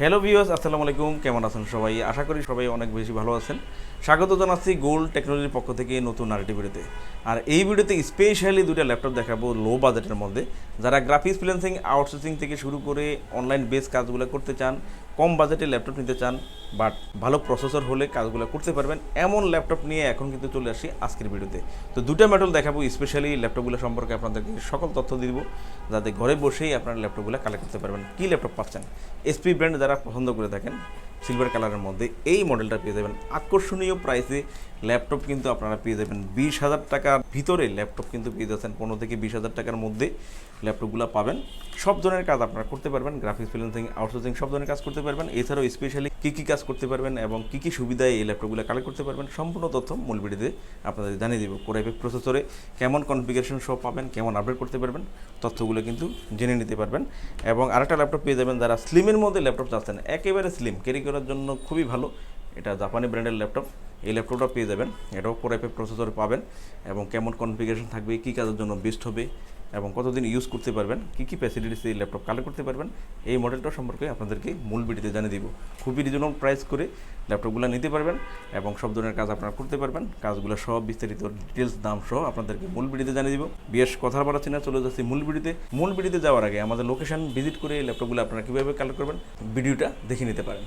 Hello viewers আসসালামু আলাইকুম। কেমন আছেন সবাই? আশা করি সবাই অনেক বেশি ভালো আছেন। স্বাগত জানাচ্ছি গোল্ড টেকনোলজির পক্ষ থেকে নতুন আরেকটি ভিডিওতে। আর এই ভিডিওতে স্পেশালি দুটো ল্যাপটপ দেখাবো লো বাজেটের মধ্যে। যারা গ্রাফিক্স ফ্রিল্যান্সিং আউটসোর্সিং থেকে শুরু করে অনলাইন বেস কাজগুলো করতে চান কম বাজেটে ল্যাপটপ নিতে চান বাট ভালো প্রসেসর হলে কাজগুলো করতে পারবেন। এমন ল্যাপটপ নিয়ে এখন কিন্তু চলে আসি আজকের ভিডিওতে। তো দুটো মেডেল দেখাবো স্পেশালি ল্যাপটপগুলো সম্পর্কে আপনাদেরকে সকল তথ্য দিব, যাতে ঘরে বসেই আপনারা ল্যাপটপগুলো কালেক্ট করতে পারবেন। কী ল্যাপটপ পাচ্ছেন? এসপি ব্র্যান্ড যারা পছন্দ করে থাকেন সিলভার কালারের মধ্যে এই মডেলটা পেয়ে যাবেন। আকর্ষণীয় প্রাইসে ল্যাপটপ কিন্তু আপনারা পেয়ে যাবেন। বিশ হাজার টাকার ভিতরে ল্যাপটপ কিন্তু পেয়ে যাচ্ছেন। পনেরো থেকে বিশ হাজার টাকার মধ্যে ল্যাপটপগুলো পাবেন। সব ধরনের কাজ আপনারা করতে পারবেন। গ্রাফিক্স ফ্রিল্যান্সিং আউটসোর্সিং সব ধরনের কাজ করতে পারবেন। এছাড়াও স্পেশালি কী কী কাজ করতে পারবেন এবং কী কী সুবিধায় এই ল্যাপটপগুলো কালেক্ট করতে পারবেন, সম্পূর্ণ তথ্য মূল ভিডিওতে আপনাদের জানিয়ে দেবো। কোরাইপেক প্রসেসরে কেমন কনফিগারেশন সব পাবেন, কেমন আপডেট করতে পারবেন, তথ্যগুলো কিন্তু জেনে নিতে পারবেন। এবং আরেকটা ল্যাপটপ পেয়ে যাবেন। যারা স্লিমের মধ্যে ল্যাপটপ চাচ্ছেন, একেবারে স্লিম ক্যারি করার জন্য খুবই ভালো। এটা জাপানি ব্র্যান্ডের ল্যাপটপ এই ল্যাপটপটা পেয়ে যাবেন। এটাও কোরাইপেক প্রসেসর পাবেন এবং কেমন কনফিগারেশন থাকবে, কী কাজের জন্য বেস্ট হবে এবং কতদিন ইউজ করতে পারবেন, কী কী ফ্যাসিলিটিস এই ল্যাপটপ কালেক্ট করতে পারবেন, এই মডেলটা সম্পর্কে আপনাদেরকে মূল ভিডিওতে জানিয়ে দিব। খুবই রিজনেবল প্রাইস করে ল্যাপটপগুলো নিতে পারবেন এবং সব ধরনের কাজ আপনারা করতে পারবেন। কাজগুলো সব বিস্তারিত ডিটেলস দাম সহ আপনাদেরকে মূল ভিডিওতে জানিয়ে দিব। বেশ কথা বাড়াচ্ছি না, চলে যাচ্ছি মূল ভিডিওতে মূল ভিডিওতে যাওয়ার আগে আমাদের লোকেশন ভিজিট করে এই ল্যাপটপগুলো আপনারা কীভাবে কালেক্ট করবেন ভিডিওটা দেখে নিতে পারেন।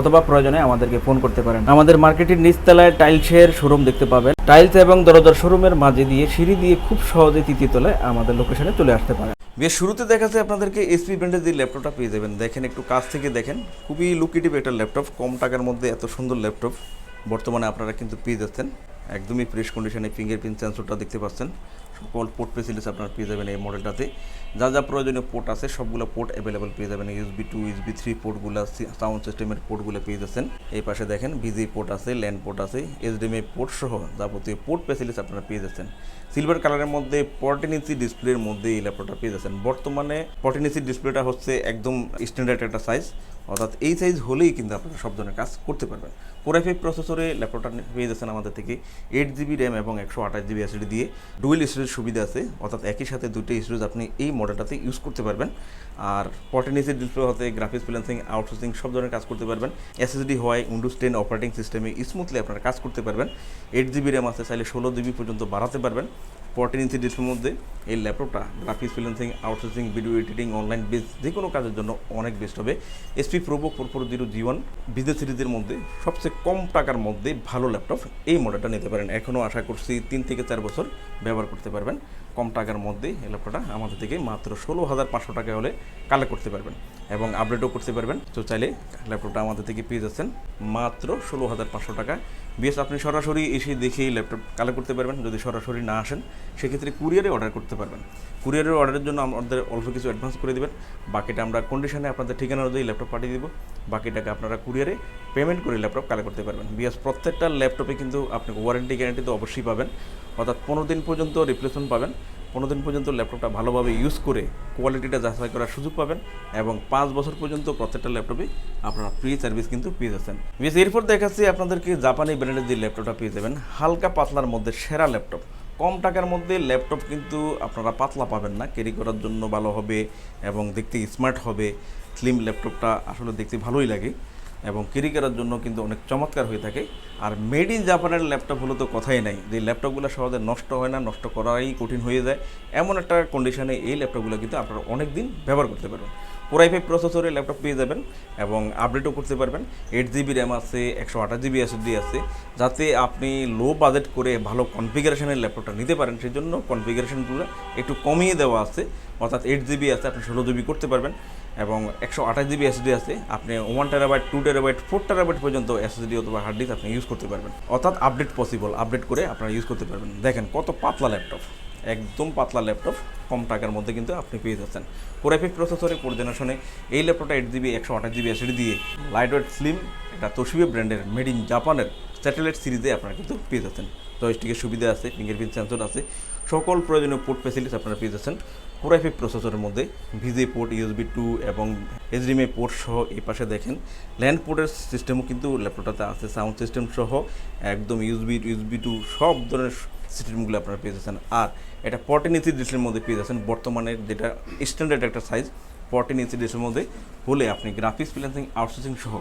অথবা প্রয়োজনে আমাদেরকে ফোন করতে পারেন। আমাদের মার্কেটের নিচতলায় টাইলসের শোরুম দেখতে পাবেন। টাইলস এবং দরজার শোরুমের মাঝে দিয়ে সিঁড়ি দিয়ে খুব সহজে তৃতীয় তলায় আমাদের লোকেশনে চলে আসতে পারেন। বেশ শুরুতে দেখাচ্ছে আপনাদেরকে এসপি ব্র্যান্ডের যে ল্যাপটপটা পেয়ে যাবেন, দেখেন একটু কাছ থেকে দেখেন, খুবই লুকেটিভ একটা ল্যাপটপ কম টাকার মধ্যে এত সুন্দর ল্যাপটপ বর্তমানে আপনারা কিন্তু পেয়ে যাচ্ছেন, একদমই ফ্রেশ কন্ডিশনে ফিঙ্গারপ্রিন্ট সেন্সরটা দেখতে পাচ্ছেন। সকল পোর্ট ফেসিলিটিস আপনারা পেয়ে যাবেন এই মডেলটাতে যা যা প্রয়োজনীয় পোর্ট আছে, সবগুলো পোর্ট অ্যাভেলেবল পেয়ে যাবেন। ইউএসবি টু ইউএসবি থ্রি পোর্টগুলো সাউন্ড সিস্টেমের পোর্টগুলো পেয়ে যাচ্ছেন। এই পাশে দেখেন ভিজি পোর্ট আছে ল্যান্ড পোর্ট আছে এইচডিএমআই পোর্ট সহ যাবতীয় পোর্ট ফেসিলিটিস আপনারা পেয়ে যাচ্ছেন। সিলভার কালারের মধ্যে ফোরটিন ডিসপ্লের মধ্যে এই ল্যাপটপটা পেয়ে যাচ্ছেন। বর্তমানে ফোরটিন ডিসপ্লেটা হচ্ছে একদম স্ট্যান্ডার্ড একটা সাইজ অর্থাৎ এই সাইজ হলেই কিন্তু আপনারা সব ধরনের কাজ করতে পারবেন। কোর ফাইভ প্রসেসরে ল্যাপটপটা পেয়ে যাচ্ছেন আমাদের থেকে এইট জিবি র্যাম এবং একশো আঠাশ জিবি এসডি দিয়ে। ডুয়েল স্টোরেজ সুবিধা আছে, অর্থাৎ একই সাথে দুটো স্টোরেজ আপনি এই মডেলটাতে ইউজ করতে পারবেন। আর ফোরটিন ইঞ্চি ডিসপ্লে হতে গ্রাফিক্স ফ্রিল্যান্সিং আউটসোর্সিং সব ধরনের কাজ করতে পারবেন। এসএসডি হওয়ায় উইন্ডোজ টেন অপারেটিং সিস্টেমে স্মুথলি আপনারা কাজ করতে পারবেন। এইট জিবি র্যাম আছে, চাইলে ষোলো জিবি পর্যন্ত বাড়াতে পারবেন। ফোরটিন ইঞ্চি ডিসপ্লের মধ্যে এই ল্যাপটপটা graphics freelancing outsourcing video editing online base যে কোনো কাজের জন্য অনেক বেস্ট হবে। HP ProBook four four zero G one মধ্যে সবচেয়ে কম টাকার মধ্যে ভালো ল্যাপটপ এই মডেলটা নিতে পারেন এখনও আশা করছি তিন থেকে চার বছর ব্যবহার করতে পারবেন কম টাকার মধ্যে এই ল্যাপটপটা আমাদের থেকে মাত্র ষোলো হাজার পাঁচশো টাকা হলে কালেক্ট করতে পারবেন এবং আপডেটও করতে পারবেন তো চাইলে ল্যাপটপটা আমাদের থেকে পেয়ে যাচ্ছেন মাত্র ষোলো হাজার পাঁচশো টাকা বিএস, আপনি সরাসরি এসে দেখেই ল্যাপটপ কালেক্ট করতে পারবেন। যদি সরাসরি না আসেন, সেক্ষেত্রে কুরিয়ারে অর্ডার করতে পারবেন। কুরিয়ারের অর্ডারের জন্য আমাদের অল্প কিছু অ্যাডভান্স করে দেবেন। বাকিটা আমরা কন্ডিশনে আপনাদের ঠিকানা অনুযায়ী ল্যাপটপ পাঠিয়ে দেবো। বাকিটাকে আপনারা কুরিয়ারে পেমেন্ট করে ল্যাপটপ কালেক্ট করতে পারবেন। বিএস, প্রত্যেকটা ল্যাপটপে কিন্তু আপনি ওয়ারেন্টি গ্যারেন্টি তো অবশ্যই পাবেন। অর্থাৎ পনেরো দিন পর্যন্ত রিপ্লেসমেন্ট পাবেন। পনেরো দিন পর্যন্ত ল্যাপটপটা ভালোভাবে ইউজ করে কোয়ালিটিটা যাচাই করার সুযোগ পাবেন এবং পাঁচ বছর পর্যন্ত প্রত্যেকটা ল্যাপটপে আপনারা ফ্রি সার্ভিস কিন্তু পেয়ে যাচ্ছেন। বেশ এরপর দেখাচ্ছি আপনাদেরকে জাপানি ব্র্যান্ডের যে ল্যাপটপটা পেয়ে যাবেন, হালকা পাতলার মধ্যে সেরা ল্যাপটপ। কম টাকার মধ্যে ল্যাপটপ কিন্তু আপনারা পাতলা পাবেন না ক্যারি করার জন্য ভালো হবে এবং দেখতে স্মার্ট হবে। স্লিম ল্যাপটপটা আসলে দেখতে ভালোই লাগে। এবং ক্যারি করার জন্য কিন্তু অনেক চমৎকার হয়ে থাকে। আর মেড ইন জাপানের ল্যাপটপ হলো তো কথাই নাই। যে ল্যাপটপগুলো সহজে নষ্ট হয় না, নষ্ট করাই কঠিন হয়ে যায়। এমন একটা কন্ডিশনে এই ল্যাপটপগুলো কিন্তু আপনারা অনেক দিন ব্যবহার করতে পারবেন। কোরাই ফাইভ প্রসেসরে ল্যাপটপ পেয়ে যাবেন এবং আপডেটও করতে পারবেন। এইট জিবি র্যাম আছে, একশো আঠাশ জিবি এসএসডি আছে। যাতে আপনি লো বাজেট করে ভালো কনফিগারেশনের ল্যাপটপটা নিতে পারেন। সেই জন্য কনফিগারেশনগুলো একটু কমিয়ে দেওয়া আছে। অর্থাৎ এইট জিবি আছে, আপনি ষোলো জিবি করতে পারবেন। এবং একশো আঠাশ জিবি এসডি আছে, আপনি one terabyte two terabyte four terabyte পর্যন্ত এসএসডি অথবা হার্ড ডিস্ক আপনি ইউজ করতে পারবেন। অর্থাৎ আপডেট পসিবল আপডেট করে আপনারা ইউজ করতে পারবেন। দেখেন কত পাতলা ল্যাপটপ একদম পাতলা ল্যাপটপ কম টাকার মধ্যে কিন্তু আপনি পেয়ে যাচ্ছেন। কোরাইফিক প্রসেসরে ফোর জেনারেশনে এই ল্যাপটপটা এইট জিবি একশো আঠাশ জিবি এসডি দিয়ে লাইট ওয়েট স্লিম এটা তোশিবে ব্র্যান্ডের মেড ইন জাপানের স্যাটেলাইট সিরিজে আপনারা কিন্তু পেয়ে যাচ্ছেন। জয়স্টিকের সুবিধা আছে ফিঙ্গারপ্রিন্ট সেন্সর আছে, সকল প্রয়োজনীয় পোর্ট ফ্যাসিলিটিস আপনারা পেয়ে যাচ্ছেন। কোরাইফি প্রসেসরের মধ্যে ভিজে পোর্ট ইউএসবি টু এবং এইচডিএমআই পোর্ট সহ এই পাশে দেখেন। ল্যান্ড পোর্টের সিস্টেমও কিন্তু ল্যাপটপটাতে আছে সাউন্ড সিস্টেম সহ একদম ইউএসবি ইউএসবি টু সব ধরনের সিস্টেমগুলো আপনারা পেয়ে যাচ্ছেন। আর এটা পটেনিথি ডিসপ্লের মধ্যে পেয়ে যাচ্ছেন। বর্তমানে যেটা স্ট্যান্ডার্ড একটা সাইজ ফর্টিন ইঞ্চি ডিসপ্লের মধ্যে হলে আপনি গ্রাফিক্স ফ্রিল্যান্সিং আউটসোর্সিং সহ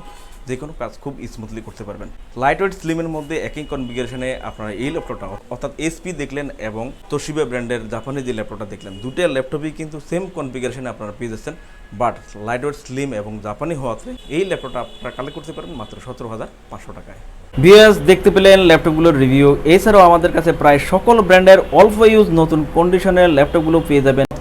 যে কোনো কাজ খুব স্মুথলি করতে পারবেন। লাইট ওয়েট স্লিমের মধ্যে একই কনফিগারেশনে আপনারা এই ল্যাপটপটা অর্থাৎ এসপি দেখলেন এবং তোশিবা ব্র্যান্ডের জাপানি যে ল্যাপটপটা দেখলেন দুটো ল্যাপটপই কিন্তু সেম কনফিগারেশনে আপনারা পেয়ে যাচ্ছেন। বাট লাইট ওয়েট স্লিম এবং জাপানি হওয়াতে এই ল্যাপটপটা আপনারা কালেক্ট করতে পারবেন মাত্র সতেরো হাজার পাঁচশো টাকায়। বিএস দেখতে পেলেন ল্যাপটপগুলোর রিভিউ এছাড়াও আমাদের কাছে প্রায় সকল ব্র্যান্ডের অল্প ইউজ নতুন কন্ডিশনের ল্যাপটপগুলো পেয়ে যাবেন।